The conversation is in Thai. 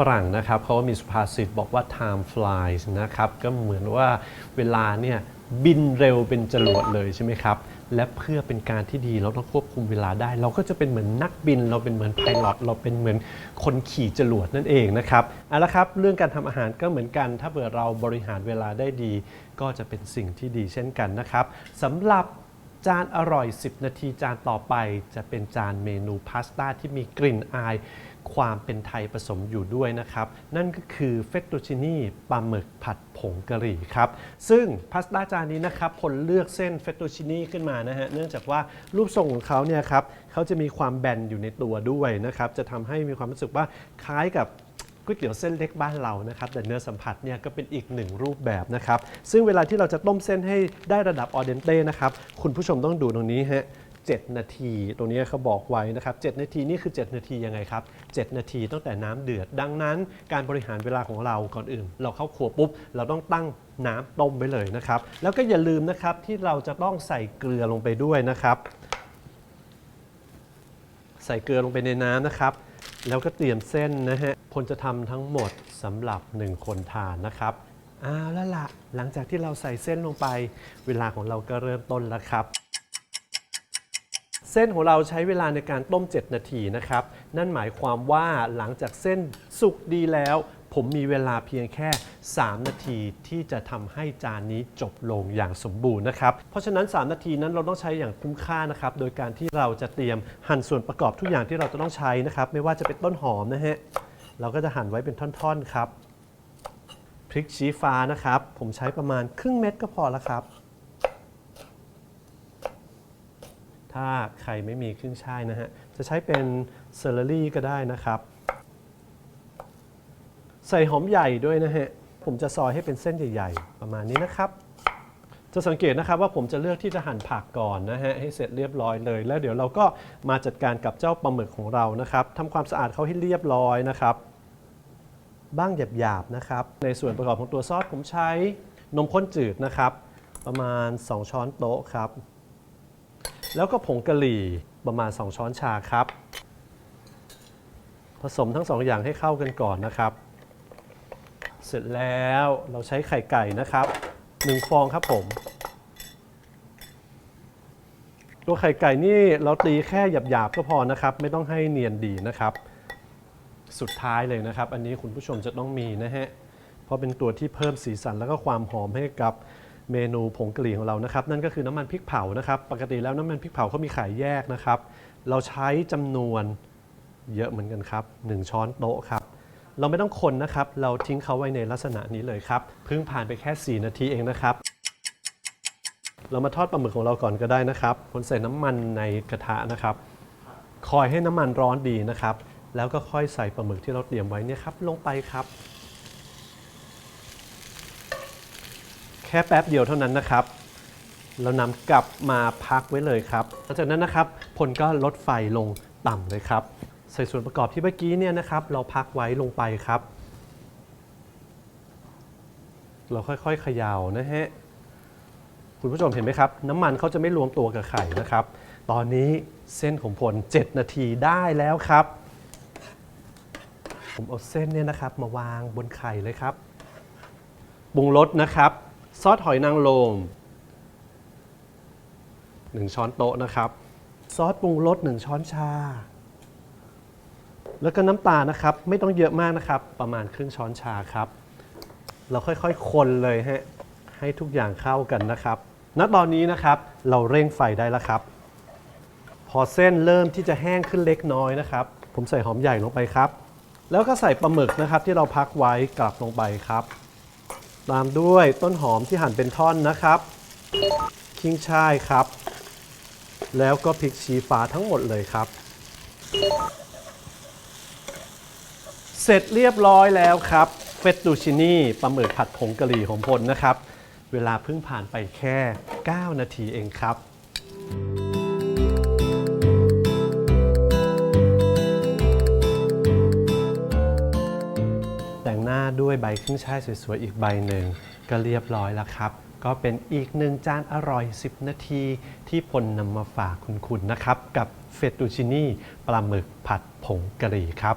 ฝรั่งนะครับเขาก็มีสุภาษิตบอกว่า time flies นะครับ ก็เหมือนว่าเวลาเนี่ยบินเร็วเป็นจรวดเลยใช่ไหมครับ และเพื่อเป็นการที่ดีเราต้องควบคุมเวลาได้ เราก็จะเป็นเหมือนนักบิน เราเป็นเหมือนไพลอตเราเป็นเหมือนคนขี่จรวดนั่นเองนะครับเอาละครับ เรื่องการทำอาหารก็เหมือนกัน ถ้าเผื่อเราบริหารเวลาได้ดี ก็จะเป็นสิ่งที่ดีเช่นกันนะครับสำหรับจานอร่อย 10 นาทีจานต่อไป จะเป็นจานเมนูพาสต้าที่มีกลิ่นอาย ความเป็นไทยผสมอยู่ด้วยนะครับ นั่นก็คือเฟตตูชินีปลาหมึกผัดผงกะหรี่ครับ ซึ่งพาสต้าจานนี้นะครับผลเลือกเส้นเฟตตูชินีขึ้นมานะฮะเนื่องจากว่ารูปทรงของเขาเนี่ยครับเขาจะมีความแบนอยู่ในตัวด้วยนะครับ จะทำให้มีความรู้สึกว่าคล้ายกับก๋วยเตี๋ยวเส้นเล็กบ้านเรานะครับ แต่เนื้อสัมผัสเนี่ยก็เป็นอีกหนึ่งรูปแบบนะครับ ซึ่งเวลาที่เราจะต้มเส้นให้ได้ระดับออเดนเต้นะครับคุณผู้ชมต้องดูตรงนี้ฮะ 7 นาที ตรงนี้เขาบอกไว้นะครับ7นาทีนี่คือ 7 นาทียังไงครับ 7 นาทีตั้งแต่น้ำเดือด ดังนั้นการบริหารเวลาของเราก่อนอื่น เราเข้าครัวปุ๊บ เราต้องตั้งน้ำต้มไว้เลยนะครับ แล้วก็อย่าลืมนะครับที่เราจะต้องใส่เกลือลงไปด้วยนะครับ ใส่เกลือลงไปในน้ำนะครับแล้วก็เตรียมเส้นนะฮะพลจะทำทั้งหมดสำหรับ 1 คนทานนะครับเอาแล้วละหลังจากที่เราใส่เส้นลงไป เวลาของเราก็เริ่มต้นแล้วครับ เส้นของเราใช้เวลาในการต้ม 7 นาทีนะครับ นั่นหมายความว่าหลังจากเส้นสุกดีแล้ว ผมมีเวลาเพียงแค่ 3 นาทีที่จะทำให้จานนี้จบลงอย่างสมบูรณ์นะครับ เพราะฉะนั้น 3 นาทีนั้นเราต้องใช้อย่างคุ้มค่านะครับ โดยการที่เราจะเตรียมหั่นส่วนประกอบทุกอย่างที่เราจะต้องใช้นะครับ ไม่ว่าจะเป็นต้นหอมนะฮะ เราก็จะหั่นไว้เป็นท่อนๆครับ พริกชี้ฟ้านะครับ ผมใช้ประมาณครึ่งเม็ดก็พอแล้วครับ ถ้าใครไม่มีขึ้นช่ายนะฮะ จะใช้เป็นเซอร์รี่ก็ได้นะครับ ใส่หอมใหญ่ด้วยนะฮะ ผมจะซอยให้เป็นเส้นใหญ่ ๆ ประมาณนี้นะครับ จะสังเกตนะครับว่าผมจะเลือกที่จะหั่นผักก่อนนะฮะให้เสร็จเรียบร้อยเลย แล้วเดี๋ยวเราก็มาจัดการกับเจ้าปลาหมึกของเรานะครับทำความสะอาดเขาให้เรียบร้อยนะครับบ้างหยาบๆนะครับ ในส่วนประกอบของตัวซอสผมใช้นมข้นจืดนะครับ ประมาณ 2 ช้อนโต๊ะครับ แล้วก็ผงกะหรี่ประมาณ 2 ช้อนชาครับ ผสมทั้ง 2 อย่างให้เข้ากันก่อนนะครับ เสร็จแล้วเราใช้ไข่ไก่นะครับ1ฟองครับผม ตัวไข่ไก่นี่เราตีแค่หยาบๆก็พอนะครับ ไม่ต้องให้เนียนดีนะครับ สุดท้ายเลยนะครับ อันนี้คุณผู้ชมจะต้องมีนะฮะเพราะเป็นตัวที่เพิ่มสีสันแล้วก็ความหอมให้กับ เมนูผงกะหรี่ของเรานะครับ นั่นก็คือน้ำมันพริกเผานะครับ ปกติแล้วน้ำมันพริกเผาเขามีขายแยกนะครับ เราใช้จำนวนเยอะเหมือนกันครับ1ช้อนโต๊ะครับ เราไม่ต้องคนนะครับ เราทิ้งเขาไว้ในลักษณะนี้เลยครับ เพิ่งผ่านไปแค่ 4 นาทีเองนะครับ เรามาทอดปลาหมึกของเราก่อนก็ได้นะครับคนใส่น้ำมันในกระทะนะครับ คอยให้น้ำมันร้อนดีนะครับ แล้วก็ค่อยใส่ปลาหมึกที่เราเตรียมไว้เนี่ยครับลงไปครับ ค่แป๊บเดียวเท่านั้นนะครับ เรานำกลับมาพักไว้เลยครับหลังจากนั้นนะครับพลก็ลดไฟลงต่ำเลยครับ ใส่ส่วนประกอบที่เมื่อกี้เนี่ยนะครับ เราพักไว้ลงไปครับ เราค่อยๆเขย่านะฮะคุณผู้ชมเห็นไหมครับ น้ำมันเขาจะไม่รวมตัวกับไข่นะครับ ตอนนี้เส้นของผล7 นาทีได้แล้วครับ ผมเอาเส้นเนี่ยนะครับมาวางบนไข่เลยครับปรุงรสนะครับ ซอสหอยนางรม1ช้อนโต๊ะนะครับ ซอสปรุงรส1ช้อนชา แล้วก็น้ำตาลนะครับ ไม่ต้องเยอะมากนะครับ ประมาณครึ่งช้อนชาครับ เราค่อยๆคนเลยฮะให้ทุกอย่างเข้ากันนะครับ ณตอนนี้นะครับเราเร่งไฟได้แล้วครับ พอเส้นเริ่มที่จะแห้งขึ้นเล็กน้อยนะครับ ผมใส่หอมใหญ่ลงไปครับ แล้วก็ใส่ปลาหมึกนะครับที่เราพักไว้กลับลงไปครับ ตามด้วยต้นหอมที่หั่นเป็นท่อนนะครับ ขิงช่ายครับ แล้วก็พริกชี้ฟ้าทั้งหมดเลยครับ เสร็จเรียบร้อยแล้วครับเฟตตูชินีปลาหมึกผัดผงกะหรี่ของพลนะครับ เวลาเพิ่งผ่านไปแค่ 9 นาทีเองครับ ด้วยใบขึ้นช่ายสวยๆ อีกใบหนึ่ง ก็เรียบร้อยแล้วครับ ก็เป็นอีกหนึ่งจานอร่อย 10 นาที ที่พลนำมาฝากคุณๆนะครับ กับเฟตตูชินีปลาหมึกผัดผงกะหรี่ครับ